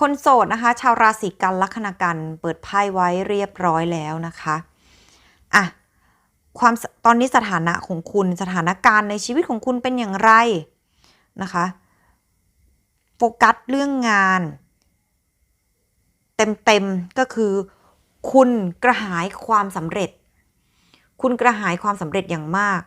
คนโสดนะคะ ชาวราศีกันลัคนากันเปิดไพ่ไว้เรียบร้อยแล้วนะคะอะความตอนนี้สถานะของคุณสถานการณ์ในชีวิตของคุณเป็นอย่างไรนะคะโฟกัสเรื่องงาน เต็มๆก็คือ คุณกระหายความสำเร็จ คุณกระหายความสำเร็จอย่างมาก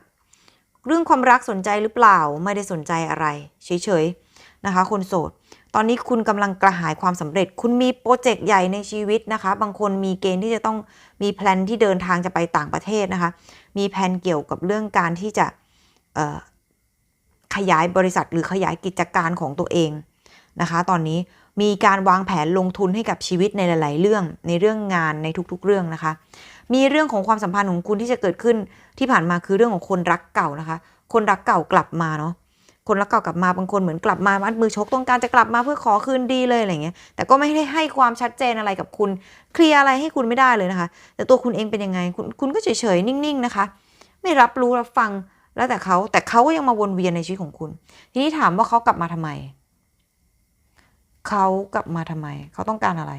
เรื่องความรักสนใจหรือเปล่าไม่ได้สนใจอะไร เฉยๆนะคะ คนโสด ตอนนี้คุณกำลังกระหายความสำเร็จ คุณมีโปรเจกต์ใหญ่ในชีวิตนะคะ บางคนมีเกณฑ์ที่จะต้องมีแพลนที่เดินทางจะไปต่างประเทศนะคะ มีแผนเกี่ยวกับเรื่องการที่จะขยายบริษัทหรือขยายกิจการของตัวเองนะคะ ตอนนี้มีการวางแผนลงทุนให้กับชีวิตในหลาย ๆ เรื่องในเรื่องงานในทุก ๆ เรื่องนะคะ มีเรื่องของความสัมพันธ์ของคุณที่จะเกิดขึ้นที่ผ่านมาคือเรื่องของคนรักเก่านะคะ คนรักเก่ากลับมาเนาะ คนรักเก่ากลับมาบางคนเหมือนกลับมามัดมือชกต้องการจะกลับมาเพื่อขอคืนดีเลยอะไรเงี้ยแต่ก็ไม่ได้ให้ความชัดเจนอะไรกับคุณเคลียร์อะไรให้คุณไม่ได้เลยนะคะ แต่ตัวคุณเองเป็นยังไงคุณคุณก็เฉยๆนิ่งๆนะคะ ไม่รับรู้รับฟังแล้วแต่เขาแต่เขาก็ยังมาวนเวียนในชีวิตของคุณ ทีนี้ถามว่าเขากลับมาทำไมเขากลับมาทำไม เขาต้องการอะไร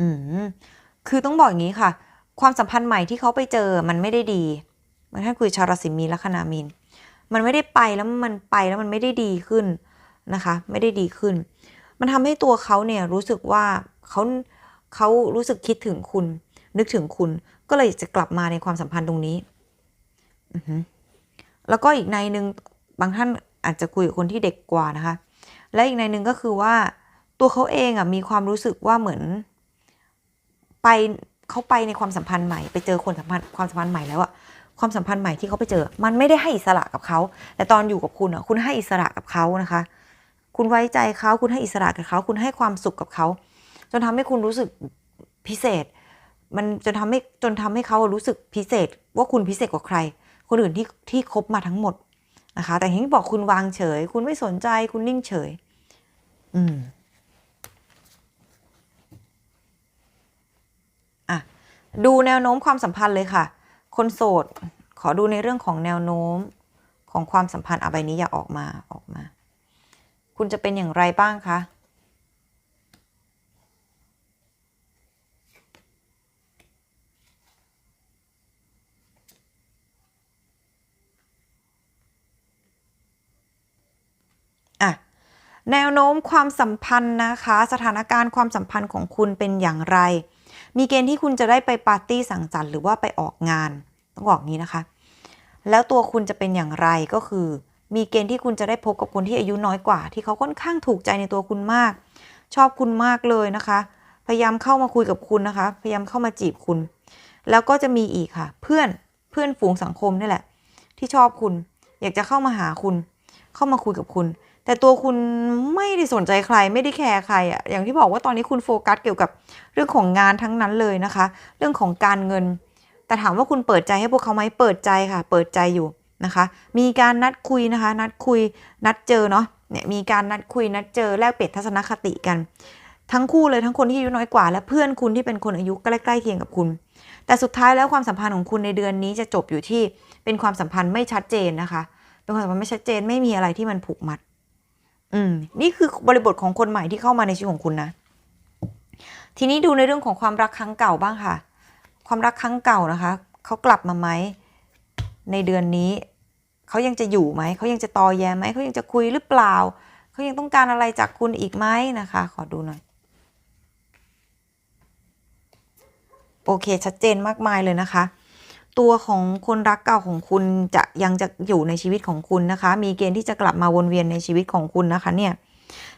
อืมคือต้องบอกอย่างนี้ค่ะ ความสัมพันธ์ใหม่ที่เขาไปเจอมันไม่ได้ดี มันถ้าคุยชาวราศีมีนลัคนามีน มันไม่ได้ไปแล้วมันไปแล้วมันไม่ได้ดีขึ้นนะคะ ไม่ได้ดีขึ้น มันทำให้ตัวเขาเนี่ยรู้สึกว่าเขาเขารู้สึกคิดถึงคุณ นึกถึงคุณ ก็เลยจะกลับมาในความสัมพันธ์ตรงนี้ แล้วก็อีกในหนึ่งบางท่านอาจจะคุยกับคนที่เด็กกว่านะคะ และอีกในหนึ่งก็คือว่าตัวเขาเองอะมีความรู้สึกว่าเหมือน ไปเขาไปในความสัมพันธ์ใหม่ ไปเจอคนสัมพันธ์ความสัมพันธ์ใหม่แล้วอะ ความสัมพันธ์ใหม่ที่เขาไปเจอ มันไม่ได้ให้อิสระกับเขา แต่ตอนอยู่กับคุณอะคุณให้อิสระกับเขานะคะ คุณไว้ใจเขาคุณให้อิสระกับเขา คุณให้ความสุขกับเขา จนทำให้คุณรู้สึกพิเศษ มันจนทำให้จนทำให้เขารู้สึกพิเศษ ว่าคุณพิเศษกว่าใคร คนอื่นที่ที่คบมาทั้งหมดนะคะ แต่ที่บอกคุณวางเฉย คุณไม่สนใจคุณนิ่งเฉย อืมอะดูแนวโน้มความสัมพันธ์เลยค่ะ คนโสด ขอดูในเรื่องของแนวโน้มของความสัมพันธ์อะใบนี้อย่าออกมาออกมา คุณจะเป็นอย่างไรบ้างคะอะแนวโน้มความสัมพันธ์นะคะ สถานการณ์ความสัมพันธ์ของคุณเป็นอย่างไร มีเกณฑ์ที่คุณจะได้ไปปาร์ตี้สังสรรค์หรือว่าไปออกงาน ต้องบอกงี้นะคะ แล้วตัวคุณจะเป็นอย่างไรก็คือ มีเกณฑ์ที่คุณจะได้พบกับคนที่อายุน้อยกว่า ที่เขาค่อนข้างถูกใจในตัวคุณมาก ชอบคุณมากเลยนะคะ พยายามเข้ามาคุยกับคุณนะคะ พยายามเข้ามาจีบคุณ แล้วก็จะมีอีกค่ะ เพื่อนเพื่อนฝูงสังคมนี่แหละ ที่ชอบคุณ อยากจะเข้ามาหาคุณ เข้ามาคุยกับคุณ แต่ตัวคุณไม่ได้สนใจใครไม่ได้แคร์ใครอะอย่างที่บอกว่าตอนนี้คุณโฟกัสเกี่ยวกับเรื่องของงานทั้งนั้นเลยนะคะ เรื่องของการเงิน แต่ถามว่าคุณเปิดใจให้พวกเขาไหมเปิดใจค่ะ เปิดใจอยู่นะคะ มีการนัดคุยนะคะ นัดคุย นัดเจอเนาะเนี่ยมีการนัดคุยนัดเจอแลกเปลี่ยนทัศนคติกัน ทั้งคู่เลยทั้งคนที่อายุน้อยกว่า และเพื่อนคุณที่เป็นคนอายุใกล้ๆเคียงกับคุณ แต่สุดท้ายแล้วความสัมพันธ์ของคุณในเดือนนี้จะจบอยู่ที่เป็นความสัมพันธ์ไม่ชัดเจนนะคะเป็นความสัมพันธ์ไม่ชัดเจนไม่มีอะไรที่มันผูกมัด อืมนี่คือบริบทของคนใหม่ที่เข้ามาในชีวิตของคุณนะ ทีนี้ดูในเรื่องของความรักครั้งเก่าบ้างค่ะ ความรักครั้งเก่านะคะเขากลับมาไหมในเดือนนี้เขายังจะอยู่ไหมเขายังจะตอแยไหมเขายังจะคุยหรือเปล่าเขายังต้องการอะไรจากคุณอีกไหมนะคะ ขอดูหน่อยโอเคชัดเจนมากมายเลยนะคะ ตัวของคนรักเก่าของคุณจะยังจะอยู่ในชีวิตของคุณนะคะ มีเกณฑ์ที่จะกลับมาวนเวียนในชีวิตของคุณนะคะเนี่ย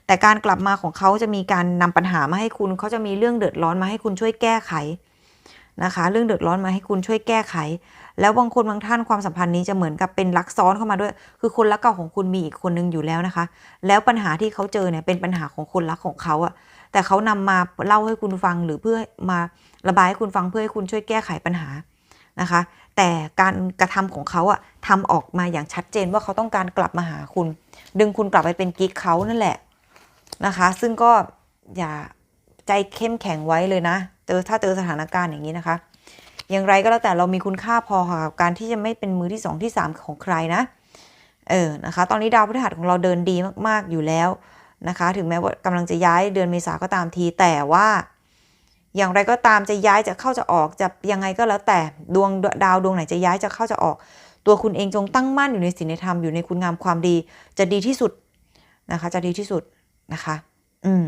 แต่การกลับมาของเขาจะมีการนำปัญหามาให้คุณเขาจะมีเรื่องเดือดร้อนมาให้คุณช่วยแก้ไขนะคะ เรื่องเดือดร้อนมาให้คุณช่วยแก้ไข แล้วบางคนบางท่านความสัมพันธ์นี้จะเหมือนกับเป็นลักซ้อนเข้ามาด้วย คือคนรักเก่าของคุณมีอีกคนนึงอยู่แล้วนะคะ แล้วปัญหาที่เขาเจอเนี่ยเป็นปัญหาของคนรักของเขาอะแต่เขานำมาเล่าให้คุณฟังหรือเพื่อมาระบายให้คุณฟังเพื่อให้คุณช่วยแก้ไขปัญหา นะคะ แต่การกระทำของเขาอะทำออกมาอย่างชัดเจนว่าเขาต้องการกลับมาหาคุณ ดึงคุณกลับไปเป็นกิ๊กเขานั่นแหละนะคะ ซึ่งก็อย่าใจเข้มแข็งไว้เลยนะเจอถ้าเจอสถานการณ์อย่างนี้นะคะ อย่างไรก็แล้วแต่เรามีคุณค่าพอค่ะกับการที่จะไม่เป็นมือที่สองที่สามของใครนะ เออนะคะ ตอนนี้ดาวพฤหัสของเราเดินดีมาก ๆ อยู่แล้วนะคะ ถึงแม้ว่ากำลังจะย้ายเดือนเมษาก็ตามทีแต่ว่า อย่างไรก็ตามจะย้ายจะเข้าจะออกจะยังไงก็แล้วแต่ดวงดาวดวงไหนจะย้ายจะเข้าจะออก ตัวคุณเองจงตั้งมั่นอยู่ในศีลธรรมอยู่ในคุณงามความดี จะดีที่สุดนะคะ จะดีที่สุดนะคะ อืม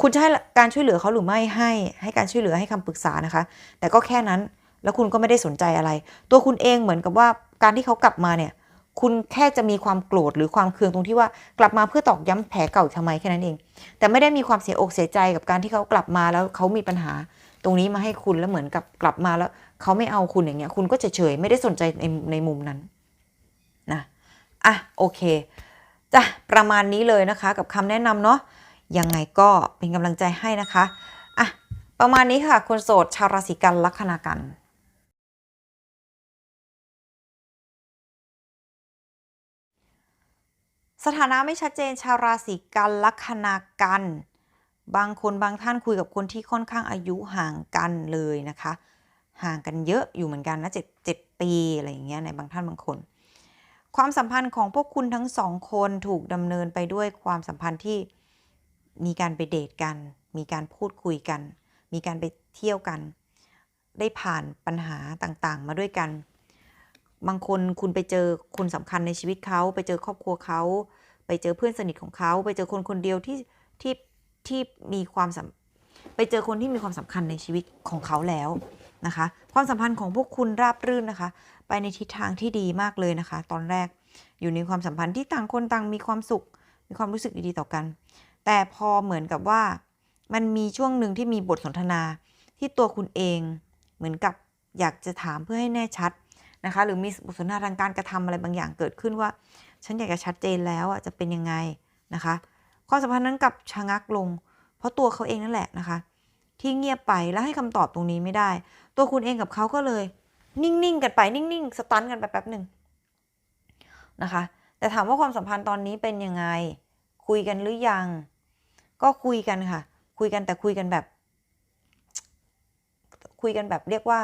คุณจะให้การช่วยเหลือเขาหรือไม่ให้ ให้การช่วยเหลือให้คำปรึกษานะคะ แต่ก็แค่นั้นแล้วคุณก็ไม่ได้สนใจอะไร ตัวคุณเองเหมือนกับว่าการที่เขากลับมาเนี่ย คุณแค่จะมีความโกรธหรือความเคืองตรงที่ว่ากลับมาเพื่อตอกย้ำแผลเก่าทำไมแค่นั้นเอง แต่ไม่ได้มีความเสียอกเสียใจกับการที่เขากลับมาแล้วเขามีปัญหา ตรงนี้มาให้คุณแล้วเหมือนกับกลับมาแล้วเขาไม่เอาคุณอย่างเงี้ย คุณก็เฉยๆไม่ได้สนใจในในมุมนั้นนะอะโอเคจ้ะประมาณนี้เลยนะคะ กับคำแนะนำเนาะยังไงก็เป็นกำลังใจให้นะคะอะประมาณนี้ค่ะคนโสดชาวราศีกันลัคนากัน สถานะไม่ชัดเจนชาวราศีกันลัคนากัน บางคนบางท่านคุยกับคนที่ค่อนข้างอายุห่างกันเลยนะคะ ห่างกันเยอะอยู่เหมือนกันนะเจ็ดเจ็ดปีอะไรอย่างเงี้ยในบางท่านบางคน ความสัมพันธ์ของพวกคุณทั้งสองคนถูกดำเนินไปด้วยความสัมพันธ์ที่มีการไปเดทกัน มีการพูดคุยกัน มีการไปเที่ยวกัน ได้ผ่านปัญหาต่างๆ มาด้วยกัน บางคนคุณไปเจอคนสำคัญในชีวิตเขา ไปเจอครอบครัวเขา ไปเจอเพื่อนสนิทของเขา ไปเจอคนคนเดียวที่ที่ที่มีความสัมไปเจอคนที่มีความสำคัญในชีวิตของเขาแล้วนะคะ ความสัมพันธ์ของพวกคุณราบรื่นนะคะ ไปในทิศทางที่ดีมากเลยนะคะ ตอนแรกอยู่ในความสัมพันธ์ที่ต่างคนต่างมีความสุข มีความรู้สึกดีๆต่อกัน แต่พอเหมือนกับว่ามันมีช่วงหนึ่งที่มีบทสนทนาที่ตัวคุณเอง เหมือนกับอยากจะถามเพื่อให้แน่ชัด นะคะ หรือมีบทสนทนาทางการกระทำอะไรบางอย่างเกิดขึ้นว่า ฉันอยากจะชัดเจนแล้วอะจะเป็นยังไงนะคะความสัมพันธ์นั้นกับชะงักลง เพราะตัวเขาเองนั่นแหละนะคะ ที่เงียบไปแล้วให้คำตอบตรงนี้ไม่ได้ ตัวคุณเองกับเขาก็เลย นิ่งๆกันไปนิ่งๆสตันกันไปแป๊บหนึ่งนะคะ แต่ถามว่าความสัมพันธ์ตอนนี้เป็นยังไง คุยกันหรือยัง ก็คุยกันค่ะ คุยกันแต่คุยกันแบบ คุยกันแบบเรียกว่า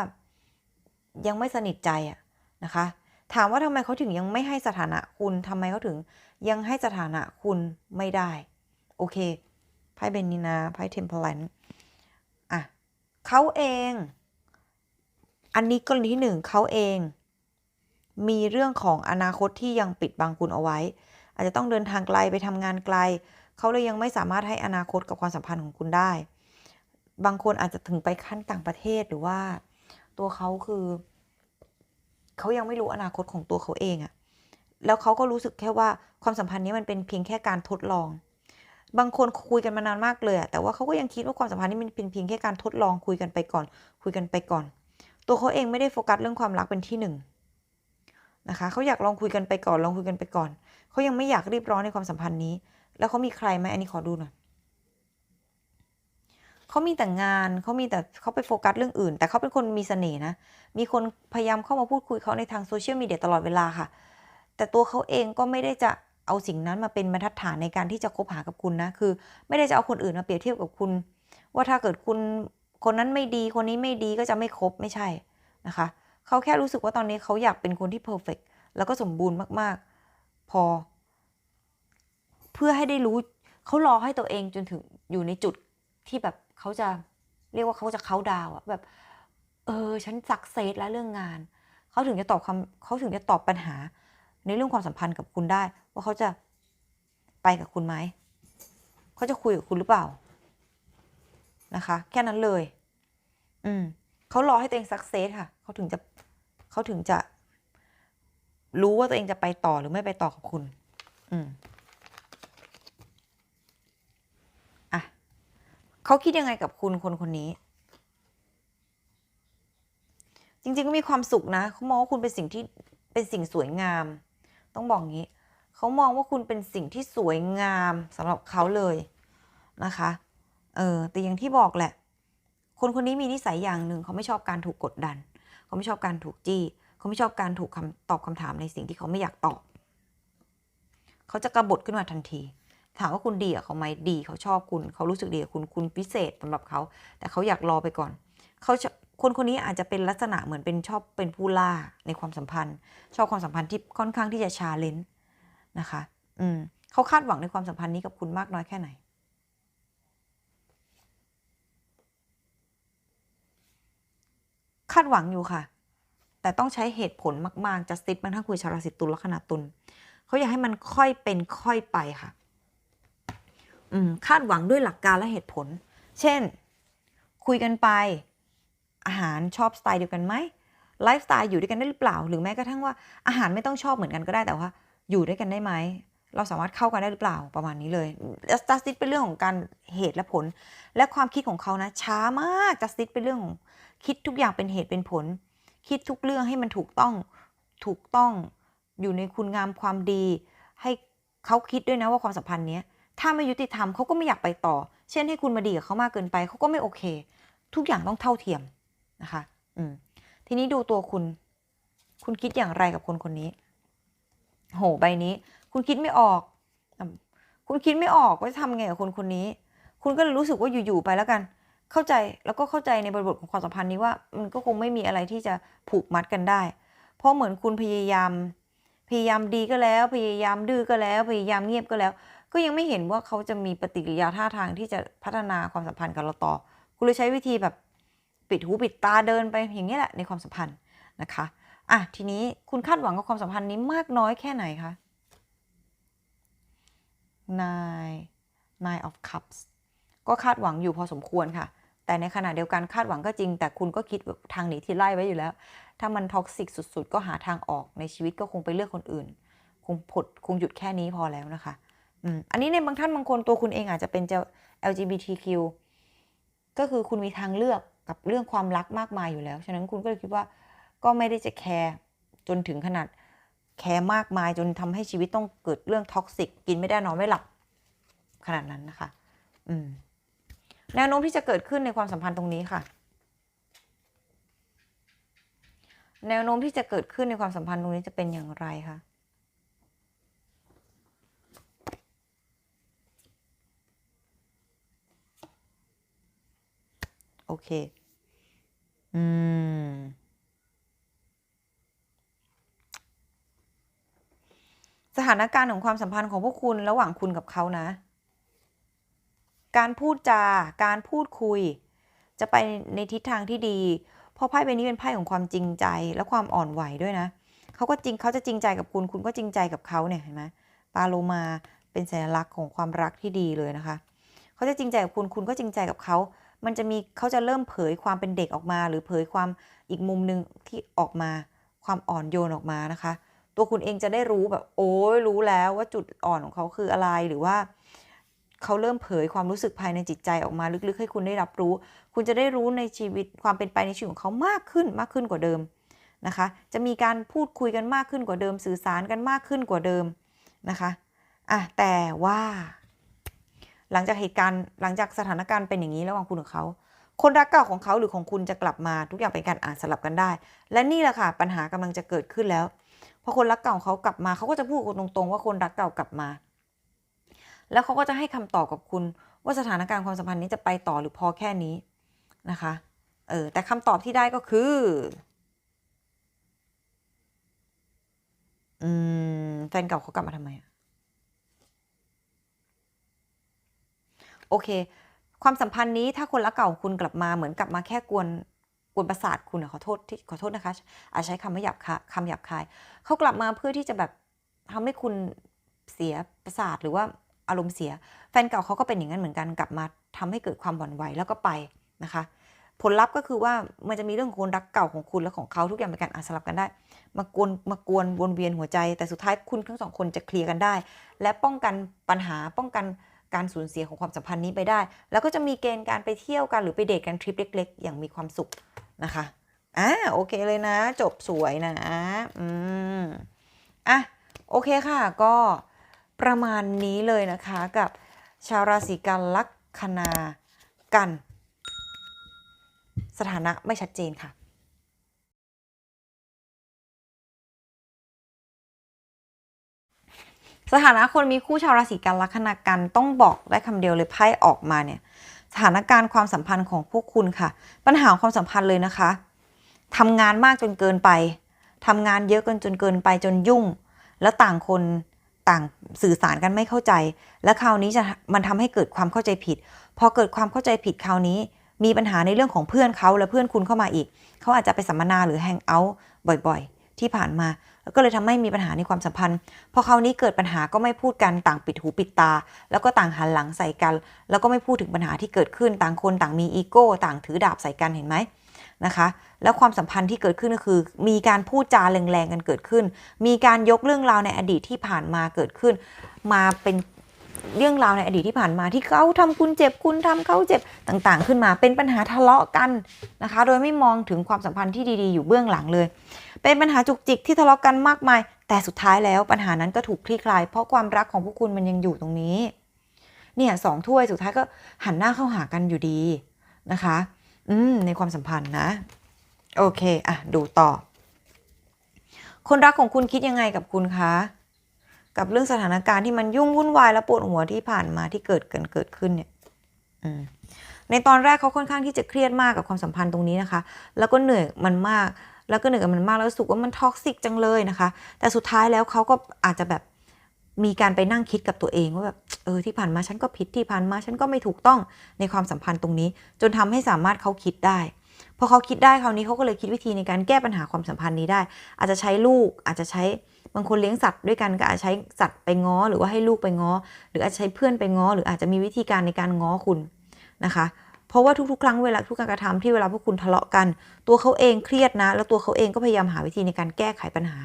ยังไม่สนิทใจอะ นะคะ ถามว่าทำไมเขาถึงยังไม่ให้สถานะคุณทำไมเขาถึงยังให้สถานะคุณไม่ได้ โอเคไพ่เบนนีนาไพ่เทมเพลนอะเขาเอง อันนี้กรณีที่หนึ่งเขาเอง มีเรื่องของอนาคตที่ยังปิดบังคุณเอาไว้ อาจจะต้องเดินทางไกลไปทำงานไกล เขาเลยยังไม่สามารถให้อนาคตกับความสัมพันธ์ของคุณได้ บางคนอาจจะถึงไปขั้นต่างประเทศหรือว่า ตัวเขาคือ เขายังไม่รู้อนาคตของตัวเขาเองอะแล้วเขาก็รู้สึกแค่ว่าความสัมพันธ์นี้มันเป็นเพียงแค่การทดลอง บางคนคุยกันมานานมากเลยอะแต่ว่าเขาก็ยังคิดว่าความสัมพันธ์นี้มันเป็นเพียงแค่การทดลองคุยกันไปก่อน คุยกันไปก่อน ตัวเขาเองไม่ได้โฟกัสเรื่องความรักเป็นที่หนึ่งนะคะเขาอยากลองคุยกันไปก่อนลองคุยกันไปก่อนเขายังไม่อยากรีบร้อนในความสัมพันธ์นี้ แล้วเขามีใครไหมอันนี้ขอดูหน่อย เขามีแต่งานเขามีแต่เขาไปโฟกัสเรื่องอื่น แต่เขาเป็นคนมีเสน่ห์นะ มีคนพยายามเข้ามาพูดคุยเขาในทางโซเชียลมีเดียตลอดเวลาค่ะ แต่ตัวเขาเองก็ไม่ได้จะเอาสิ่งนั้นมาเป็นบรรทัดฐานในการที่จะคบหากับคุณนะ คือ ไม่ได้จะเอาคนอื่นมาเปรียบเทียบกับคุณ ว่าถ้าเกิดคุณคนนั้นไม่ดีคนนี้ไม่ดีก็จะไม่คบไม่ใช่นะคะ เขาแค่รู้สึกว่าตอนนี้เขาอยากเป็นคนที่เพอร์เฟกแล้วก็สมบูรณ์มากๆ พอ เพื่อให้ได้รู้ เขารอให้ตัวเองจนถึงอยู่ในจุดที่แบบ เขาจะเรียกว่าเขาจะเขาดาวอะแบบเออฉันสักเซสแล้วเรื่องงาน เขาถึงจะตอบคำเขาถึงจะตอบปัญหา ในเรื่องความสัมพันธ์กับคุณได้ ว่าเขาจะไปกับคุณไหมเขาจะคุยกับคุณหรือเปล่านะคะ แค่นั้นเลย อืมเขารอให้ตัวเองสักเซสค่ะ เขาถึงจะเขาถึงจะ รู้ว่าตัวเองจะไปต่อหรือไม่ไปต่อกับคุณ อืม อะ เขาคิดยังไงกับคุณคนคนนี้ จริง ๆ ก็มีความสุขนะเขามองว่าคุณเป็นสิ่งที่เป็นสิ่งสวยงาม ต้องบอกงี้เขามองว่าคุณเป็นสิ่งที่สวยงามสำหรับเขาเลยนะคะ เออแต่อย่างที่บอกแหละ คนคนนี้มีนิสัยอย่างหนึ่งเขาไม่ชอบการถูกกดดัน เขาไม่ชอบการถูกจี้ เขาไม่ชอบการถูกคำตอบคำถามในสิ่งที่เขาไม่อยากตอบ เขาจะกระบฏขึ้นมาทันที ถามว่าคุณดีกับเขาไหมดีเขาชอบคุณเขารู้สึกดีกับคุณคุณพิเศษสำหรับเขา แต่เขาอยากรอไปก่อนเขาคนคนนี้อาจจะเป็นลักษณะเหมือนเป็นชอบเป็นผู้ล่าในความสัมพันธ์ ชอบความสัมพันธ์ที่ค่อนข้างที่จะชาเลนจ์นะคะ อืมเขาคาดหวังในความสัมพันธ์นี้กับคุณมากน้อยแค่ไหน คาดหวังอยู่ค่ะ แต่ต้องใช้เหตุผลมากๆ justice บางท่านคุยชาวราศีตุลลัคนาตุลเขาอยากให้มันค่อยเป็นค่อยไปค่ะ คาดหวังด้วยหลักการและเหตุผล เช่น คุยกันไป อาหารชอบสไตล์เดียวกันไหมไลฟ์สไตล์อยู่ด้วยกันได้หรือเปล่า หรือแม้กระทั่งว่าอาหารไม่ต้องชอบเหมือนกันก็ได้แต่ว่า อยู่ด้วยกันได้ไหมเราสามารถเข้ากันได้หรือเปล่าประมาณนี้เลย justice เป็นเรื่องของการเหตุและผล และความคิดของเขานะ ช้ามาก justice เป็นเรื่องของคิดทุกอย่างเป็นเหตุเป็นผล คิดทุกเรื่องให้มันถูกต้องถูกต้องอยู่ในคุณงามความดี ให้เขาคิดด้วยนะว่าความสัมพันธ์เนี้ย ถ้าไม่ยุติธรรมเขาก็ไม่อยากไปต่อ เช่นให้คุณมาดีกับเขามากเกินไปเขาก็ไม่โอเค ทุกอย่างต้องเท่าเทียมนะคะ อืม ทีนี้ดูตัวคุณ คุณคิดอย่างไรกับคนคนนี้ โหใบนี้ คุณคิดไม่ออก คุณคิดไม่ออกว่าจะทำไงกับคนคนนี้ คุณก็รู้สึกว่าอยู่ๆไปแล้วกัน เข้าใจแล้วก็เข้าใจในบริบทของความสัมพันธ์นี้ว่า มันก็คงไม่มีอะไรที่จะผูกมัดกันได้ เพราะเหมือนคุณพยายาม พยายามดีก็แล้ว พยายามดื้อก็แล้ว พยายามเงียบก็แล้ว ก็ยังไม่เห็นว่าเขาจะมีปฏิกิริยาท่าทางที่จะพัฒนาความสัมพันธ์กับเราต่อคุณเลยใช้วิธีแบบปิดหูปิดตาเดินไปอย่างนี้แหละในความสัมพันธ์นะคะอะทีนี้คุณคาดหวังกับความสัมพันธ์นี้มากน้อยแค่ไหนคะ nine nine of cups ก็คาดหวังอยู่พอสมควรค่ะ แต่ในขณะเดียวกันคาดหวังก็จริง แต่คุณก็คิดทางหนีที่ไล่ไว้อยู่แล้ว ถ้ามันท็อกซิกสุดๆ ก็หาทางออกในชีวิตก็คงไปเลือกคนอื่น คงผดคงหยุดแค่นี้พอแล้วนะคะ อันนี้ในบางท่านบางคนตัวคุณเองอาจจะเป็นเจ้า LGBTQ ก็คือคุณมีทางเลือกกับเรื่องความรักมากมายอยู่แล้ว ฉะนั้นคุณก็เลยคิดว่าก็ไม่ได้จะแคร์จนถึงขนาดแคร์มากมายจนทำให้ชีวิตต้องเกิดเรื่องท็อกซิกกินไม่ได้นอนไม่หลับขนาดนั้นนะคะ อืม แนวโน้มที่จะเกิดขึ้นในความสัมพันธ์ตรงนี้ค่ะ แนวโน้มที่จะเกิดขึ้นในความสัมพันธ์ตรงนี้จะเป็นอย่างไรคะ โอเค อืม สถานการณ์ของความสัมพันธ์ของพวกคุณระหว่างคุณกับเขานะ การพูดจา การพูดคุย จะไปในทิศทางที่ดี เพราะไพ่ใบนี้เป็นไพ่ของความจริงใจและความอ่อนไหวด้วยนะ เขาก็จริงเขาจะจริงใจกับคุณ คุณก็จริงใจกับเขาเนี่ยเห็นไหมปาโลมาเป็นสัญลักษณ์ของความรักที่ดีเลยนะคะ เขาจะจริงใจกับคุณ คุณก็จริงใจกับเขา มันจะมีเขาจะเริ่มเผยความเป็นเด็กออกมา หรือเผยความอีกมุมหนึ่งที่ออกมาความอ่อนโยนออกมานะคะ ตัวคุณเองจะได้รู้แบบ โอ้ยรู้แล้วว่าจุดอ่อนของเขาคืออะไรหรือว่าเขาเริ่มเผยความรู้สึกภายในจิตใจออกมาลึกๆ ให้คุณได้รับรู้ คุณจะได้รู้ในชีวิตความเป็นไปในชีวิตของเขามากขึ้นมากขึ้นกว่าเดิมนะคะ จะมีการพูดคุยกันมากขึ้นกว่าเดิม สื่อสารกันมากขึ้นกว่าเดิมนะคะอะแต่ว่า หลังจากเหตุการณ์หลังจากสถานการณ์เป็นอย่างนี้ระหว่างคุณกับเขา คนรักเก่าของเขาหรือของคุณจะกลับมาทุกอย่างเป็นการอ่านสลับกันได้ และนี่แหละค่ะปัญหากำลังจะเกิดขึ้นแล้วพอคนรักเก่าของเขากลับมาเขาก็จะพูดตรงๆ ว่าคนรักเก่ากลับมา แล้วเขาก็จะให้คำตอบกับคุณ ว่าสถานการณ์ความสัมพันธ์นี้จะไปต่อหรือพอแค่นี้นะคะเออแต่คำตอบที่ได้ก็คืออืมแฟนเก่าเขากลับมาทำไมอะ โอเค ความสัมพันธ์นี้ถ้าคนรักเก่าคุณกลับมาเหมือนกลับมาแค่กวนกวนประสาทคุณขอโทษที่ขอโทษนะคะ อาจใช้คำไม่หยาบคาคำหยาบคาย เขากลับมาเพื่อที่จะแบบทำให้คุณเสียประสาทหรือว่าอารมณ์เสีย แฟนเก่าเขาก็เป็นอย่างนั้นเหมือนกันกลับมาทำให้เกิดความหวั่นไหวแล้วก็ไปนะคะ ผลลัพธ์ก็คือว่ามันจะมีเรื่องคนรักเก่าของคุณและของเขาทุกอย่างเป็นการอาสลับกันได้ มากวนมากวนวนเวียนหัวใจ แต่สุดท้ายคุณทั้งสองคนจะเคลียร์กันได้ และป้องกันปัญหาป้องกัน การสูญเสียของความสัมพันธ์นี้ไปได้ แล้วก็จะมีเกณฑ์การไปเที่ยวกันหรือไปเดทกันทริปเล็ก ๆ อย่างมีความสุขนะคะอ่าโอเคเลยนะ จบสวยนะอืมอะโอเคค่ะก็ประมาณนี้เลยนะคะกับชาวราศีกันลัคนากัน สถานะไม่ชัดเจนค่ะ สถานะคนมีคู่ชาวราศีกันลัคนากันต้องบอกได้คำเดียวเลยไพ่ออกมาเนี่ยสถานการณ์ความสัมพันธ์ของพวกคุณค่ะ ปัญหาความสัมพันธ์เลยนะคะทำงานมากจนเกินไปทำงานเยอะเกินจนเกินไปจนยุ่ง แล้วต่างคนต่างสื่อสารกันไม่เข้าใจ และคราวนี้จะมันทำให้เกิดความเข้าใจผิด พอเกิดความเข้าใจผิดคราวนี้ มีปัญหาในเรื่องของเพื่อนเขาและเพื่อนคุณเข้ามาอีก เขาอาจจะไปสัมมนาหรือแฮงเอาท์บ่อยๆ ที่ผ่านมา ก็เลยทำให้มีปัญหาในความสัมพันธ์ พอคราวนี้เกิดปัญหาก็ไม่พูดกันต่างปิดหูปิดตา แล้วก็ต่างหันหลังใส่กัน แล้วก็ไม่พูดถึงปัญหาที่เกิดขึ้นต่างคนต่างมีอีโก้ต่างถือดาบใส่กันเห็นไหมนะคะ แล้วความสัมพันธ์ที่เกิดขึ้นก็คือ มีการพูดจาแรงๆกันเกิดขึ้น มีการยกเรื่องราวในอดีตที่ผ่านมาเกิดขึ้น มาเป็นเรื่องราวในอดีตที่ผ่านมาที่เขาทำคุณเจ็บคุณทำเขาเจ็บต่างๆ ขึ้นมาเป็นปัญหาทะเลาะกันนะคะ โดยไม่มองถึงความสัมพันธ์ที่ดีๆ อยู่เบื้องหลังเลย เป็นปัญหาจุกจิกที่ทะเลาะกันมากมาย แต่สุดท้ายแล้วปัญหานั้นก็ถูกคลี่คลาย เพราะความรักของพวกคุณมันยังอยู่ตรงนี้ เนี่ยสองถ้วยสุดท้ายก็หันหน้าเข้าหากันอยู่ดีนะคะ อืมในความสัมพันธ์นะ โอเคอะดูต่อ คนรักของคุณคิดยังไงกับคุณคะกับเรื่องสถานการณ์ที่มันยุ่งวุ่นวายและปวดหัวที่ผ่านมาที่เกิดกันเกิดขึ้นเนี่ยอืมในตอนแรกเขาค่อนข้างที่จะเครียดมากกับความสัมพันธ์ตรงนี้นะคะ แล้วก็เหนื่อยมันมาก แล้วก็เหนื่อยกับมันมากแล้วรู้สึกว่ามันท็อกซิกจังเลยนะคะ แต่สุดท้ายแล้วเขาก็อาจจะแบบมีการไปนั่งคิดกับตัวเองว่าแบบเออที่ผ่านมาฉันก็ผิดที่ผ่านมาฉันก็ไม่ถูกต้องในความสัมพันธ์ตรงนี้ จนทำให้สามารถเขาคิดได้พอเขาคิดได้คราวนี้เขาก็เลยคิดวิธีในการแก้ปัญหาความสัมพันธ์นี้ได้ อาจจะใช้ลูกอาจจะใช้บางคนเลี้ยงสัตว์ด้วยกันก็อาจจะใช้สัตว์ไปง้อหรือว่าให้ลูกไปง้อ หรืออาจจะใช้เพื่อนไปง้อ หรืออาจจะมีวิธีการในการง้อคุณนะคะ เพราะว่าทุกๆ ครั้งเวลาทุกการกระทำที่เวลาพวกคุณทะเลาะกัน ตัวเขาเองเครียดนะ แล้วตัวเขาเองก็พยายามหาวิธีในการแก้ไขปัญหา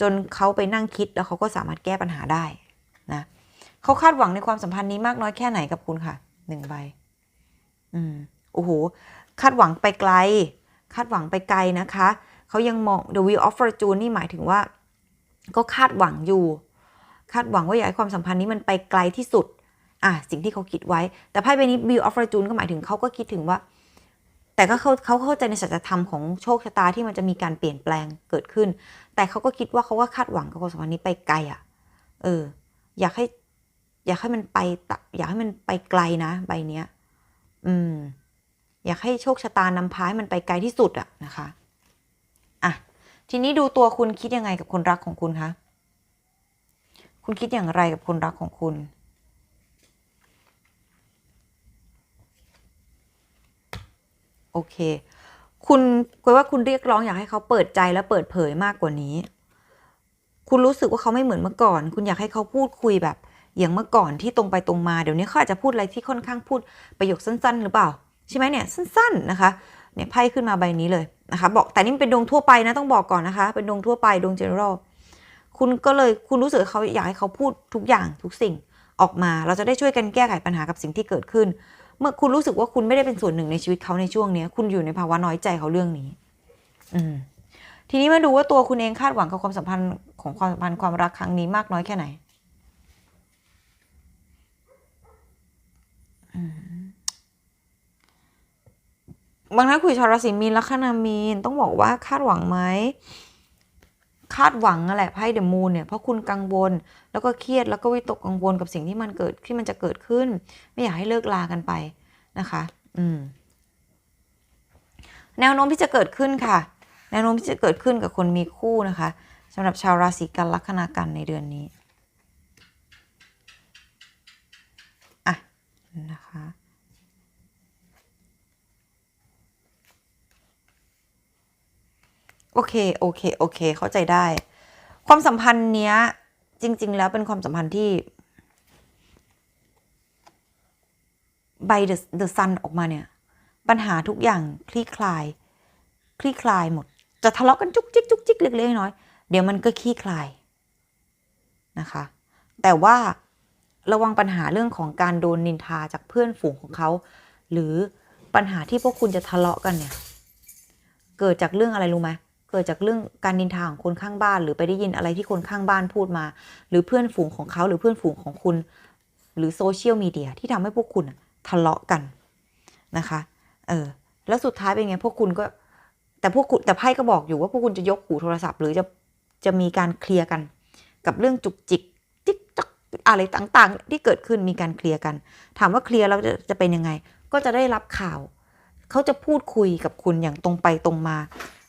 จนเขาไปนั่งคิดแล้วเขาก็สามารถแก้ปัญหาได้นะเขาคาดหวังในความสัมพันธ์นี้มากน้อยแค่ไหนกับคุณค่ะหนึ่งใบอืมโอ้โหคาดหวังไปไกล คาดหวังไปไกลนะคะเขายังมอง the wheel of fortune นี่หมายถึงว่า ก็คาดหวังอยู่ คาดหวังว่าอยากให้ความสัมพันธ์นี้มันไปไกลที่สุด อะสิ่งที่เขาคิดไว้ แต่ไพ่ใบนี้ wheel of fortune ก็หมายถึงเขาก็คิดถึงว่า แต่ก็เขาเขาเข้าใจในสัจธรรมของโชคชะตาที่มันจะมีการเปลี่ยนแปลงเกิดขึ้น แต่เขาก็คิดว่าเขาก็คาดหวังกับความสัมพันธ์นี้ไปไกลอะ เออ อยากให้ อยากให้มันไปตอยากให้มันไปไกลนะใบเนี้ย อืม อยากให้โชคชะตานำพาให้มันไปไกลที่สุดอะนะคะอะทีนี้ดูตัวคุณคิดยังไงกับคนรักของคุณคะคุณคิดอย่างไรกับคนรักของคุณ โอเค คุณกลัวว่าคุณเรียกร้องอยากให้เขาเปิดใจและเปิดเผยมากกว่านี้ คุณรู้สึกว่าเขาไม่เหมือนเมื่อก่อน คุณอยากให้เขาพูดคุยแบบ อย่างเมื่อก่อนที่ตรงไปตรงมาเดี๋ยวนี้เขาอาจจะพูดอะไรที่ค่อนข้างพูดประโยคสั้น ๆ หรือเปล่า ใช่ไหมเนี่ยสั้น ๆนะคะเนี่ยไพ่ขึ้นมาใบนี้เลยนะคะบอกแต่นี่เป็นดวงทั่วไปนะต้องบอกก่อนนะคะ เป็นดวงทั่วไปดวง general คุณก็เลยคุณรู้สึกเขาอยากให้เขาพูดทุกอย่างทุกสิ่งออกมา เราจะได้ช่วยกันแก้ไขปัญหากับสิ่งที่เกิดขึ้น เมื่อคุณรู้สึกว่าคุณไม่ได้เป็นส่วนหนึ่งในชีวิตเขาในช่วงนี้คุณอยู่ในภาวะน้อยใจเขาเรื่องนี้ อืม ทีนี้มาดูว่าตัวคุณเองคาดหวังกับความสัมพันธ์ของความสัมพันธ์ความรักครั้งนี้มากน้อยแค่ไหนบางท่านคุยชาวราศีมีนลัคนามีนต้องบอกว่าคาดหวังไหม คาดหวังนั่นแหละไพ่เดอะมูนเนี่ยเพราะคุณกังวล แล้วก็เครียดแล้วก็วิตกกังวลกับสิ่งที่มันเกิดที่มันจะเกิดขึ้น ไม่อยากให้เลิกลากันไปนะคะ อืม แนวโน้มที่จะเกิดขึ้นค่ะ แนวโน้มที่จะเกิดขึ้นกับคนมีคู่นะคะสำหรับชาวราศีกันลัคนากันในเดือนนี้ อะนะคะ โอเคโอเคโอเค เข้าใจได้ ความสัมพันธ์เนี้ย จริง ๆ แล้วเป็นความสัมพันธ์ที่ใบ the the sun ออกมาเนี่ย ปัญหาทุกอย่างคลี่คลาย คลี่คลายหมด จะทะเลาะกันจุกจิกจุกจิกเล็กๆน้อยเดี๋ยวมันก็คลี่คลายนะคะ แต่ว่าระวังปัญหาเรื่องของการโดนนินทาจากเพื่อนฝูงของเขา หรือปัญหาที่พวกคุณจะทะเลาะกันเนี่ย เกิดจากเรื่องอะไรรู้ไหมเกิดจากเรื่องการนินทาของคนข้างบ้าน หรือไปได้ยินอะไรที่คนข้างบ้านพูดมา หรือเพื่อนฝูงของเขาหรือเพื่อนฝูงของคุณ หรือโซเชียลมีเดียที่ทำให้พวกคุณทะเลาะกันนะคะ เออ แล้วสุดท้ายเป็นไงพวกคุณก็ แต่พวกคุณแต่ไพ่ก็บอกอยู่ว่าพวกคุณจะยกหูโทรศัพท์ หรือจะจะมีการเคลียร์กัน กับเรื่องจุกจิกจิ๊กจักอะไรต่างๆ ที่เกิดขึ้นมีการเคลียร์กัน ถามว่าเคลียร์แล้วจะจะเป็นยังไง ก็จะได้รับข่าว เขาจะพูดคุยกับคุณอย่างตรงไปตรงมา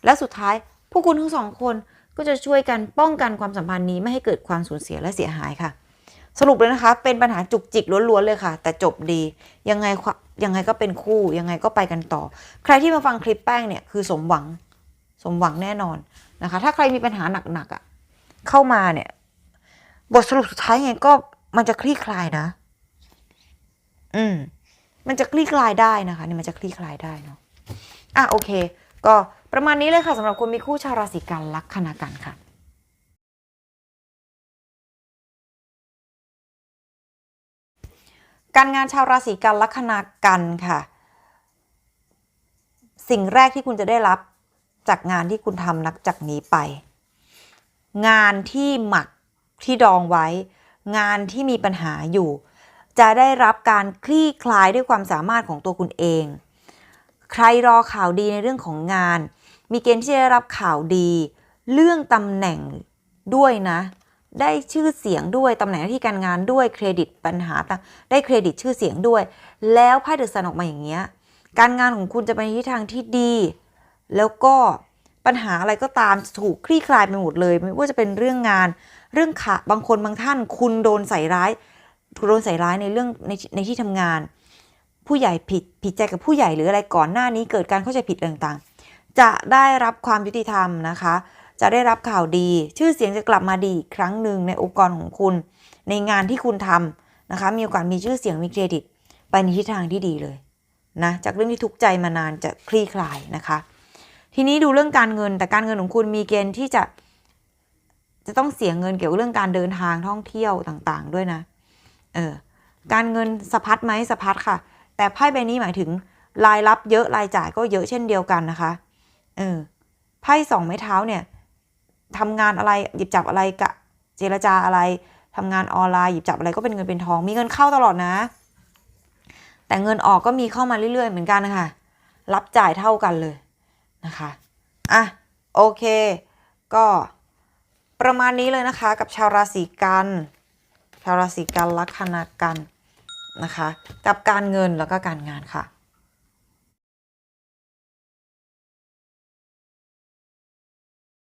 และสุดท้าย พวกคุณทั้งสองคนก็จะช่วยกันป้องกันความสัมพันธ์นี้ไม่ให้เกิดความสูญเสียและเสียหายค่ะ สรุปเลยนะคะ เป็นปัญหาจุกจิกล้วนๆเลยค่ะ แต่จบดียังไงยังไงก็เป็นคู่ยังไงก็ไปกันต่อ ใครที่มาฟังคลิปแป้งเนี่ยคือสมหวังสมหวังแน่นอนนะคะ ถ้าใครมีปัญหาหนักๆอะ่ะเข้ามาเนี่ยบทสรุปสุดท้ายไงก็มันจะคลี่คลายนะ อืม มันจะคลี่คลายได้นะคะเนี่ยมันจะคลี่คลายได้เนาะอะโอเค ก็ประมาณนี้เลยค่ะสำหรับคนมีคู่ชาวราศีกันลัคนากันค่ะการงานชาวราศีกันลัคนากันค่ะ สิ่งแรกที่คุณจะได้รับจากงานที่คุณทำนับจากนี้ไป งานที่หมักที่ดองไว้ งานที่มีปัญหาอยู่ จะได้รับการคลี่คลายด้วยความสามารถของตัวคุณเอง ใครรอข่าวดีในเรื่องของงาน มีเกณฑ์ที่จะได้รับข่าวดี เรื่องตำแหน่งด้วยนะ ได้ชื่อเสียงด้วยตำแหน่งหน้าที่การงานด้วยเครดิตปัญหาต่างได้เครดิตชื่อเสียงด้วย แล้วไพ่เดอะซันออกมาอย่างเงี้ยการงานของคุณจะไปในทิศทางที่ดี แล้วก็ปัญหาอะไรก็ตามถูกคลี่คลายไปหมดเลย ไม่ว่าจะเป็นเรื่องงาน เรื่องขาบางคนบางท่าน คุณโดนใส่ร้ายโดนใส่ร้ายในเรื่องในในที่ทำงาน ผู้ใหญ่ผิดผิดใจกับผู้ใหญ่หรืออะไรก่อนหน้านี้เกิดการเข้าใจผิดต่างๆ จะได้รับความยุติธรรมนะคะ จะได้รับข่าวดี ชื่อเสียงจะกลับมาดีอีกครั้งหนึ่งในองค์กรของคุณ ในงานที่คุณทำนะคะ มีโอกาสมีชื่อเสียงมีเครดิต ไปในทิศทางที่ดีเลยนะจากเรื่องที่ทุกข์ใจมานานจะคลี่คลายนะคะ ทีนี้ดูเรื่องการเงินแต่การเงินของคุณมีเกณฑ์ที่จะจะต้องเสียเงินเกี่ยวกับเรื่องการเดินทางท่องเที่ยวต่างๆ ด้วยนะเออการเงินสะพัดไหมสะพัดค่ะ แต่ไพ่ใบนี้หมายถึงรายรับเยอะรายจ่ายก็เยอะเช่นเดียวกันนะคะ เออไพ่สองไม้เท้าเนี่ยทำงานอะไรหยิบจับอะไรกะเจรจาอะไรทำงานออนไลน์หยิบจับอะไรก็เป็นเงินเป็นทอง มีเงินเข้าตลอดนะ แต่เงินออกก็มีเข้ามาเรื่อยๆ เหมือนกันนะคะรับจ่ายเท่ากันเลยนะคะอะโอเค ก็ประมาณนี้เลยนะคะ กับชาวราศีกันชาวราศีกันลัคนากันนะคะ กับการเงินแล้วก็การงานค่ะ